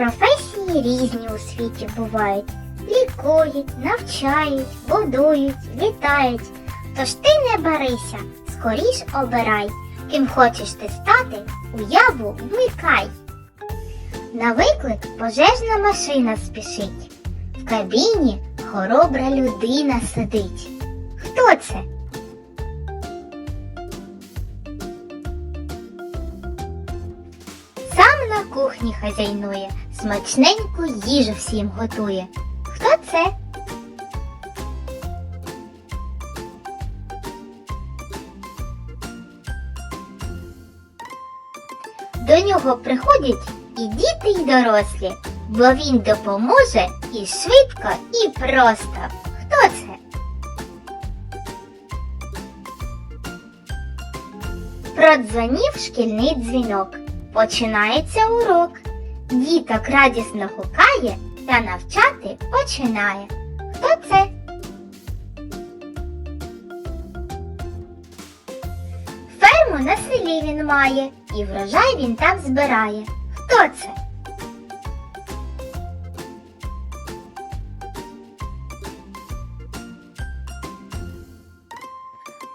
Професії різні у світі бувають. Лікують, навчають, будують, літають. Тож ти не барися, скоріш обирай. Ким хочеш ти стати, уяву вмикай. На виклик пожежна машина спішить. В кабіні хоробра людина сидить. Хто це? Сам на кухні хазяйнує, смачненьку їжу всім готує. Хто це? До нього приходять і діти, і дорослі, бо він допоможе і швидко, і просто. Хто це? Продзвонів шкільний дзвінок. Починається урок. Діток радісно гукає та навчати починає. Хто це? Ферму на селі він має, і врожай він там збирає. Хто це?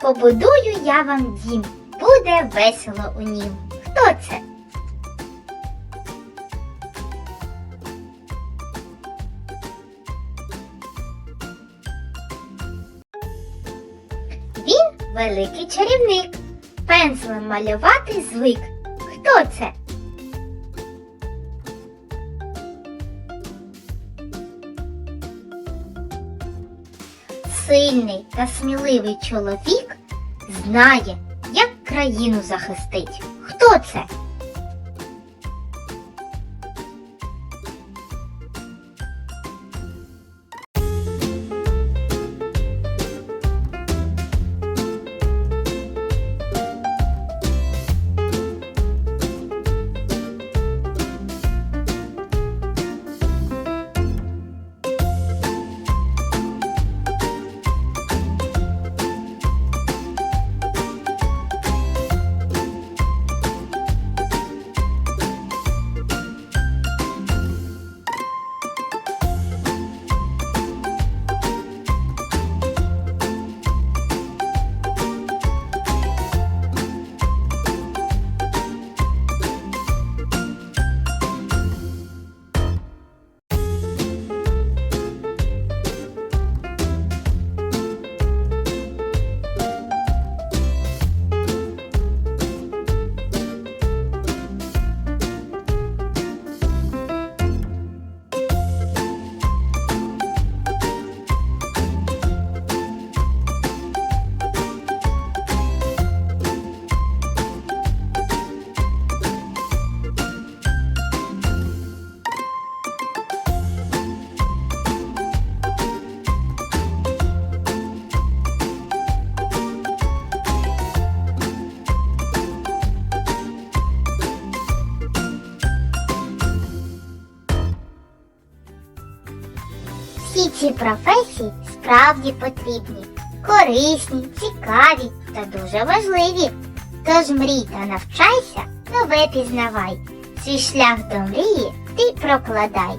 Побудую я вам дім, буде весело у нім. Хто це? Великий чарівник. Пензлем малювати звик. Хто це? Сильний та сміливий чоловік знає, як країну захистить. Хто це? Всі ці професії справді потрібні, корисні, цікаві та дуже важливі. Тож мрій та навчайся, нове пізнавай. Свій шлях до мрії ти прокладай.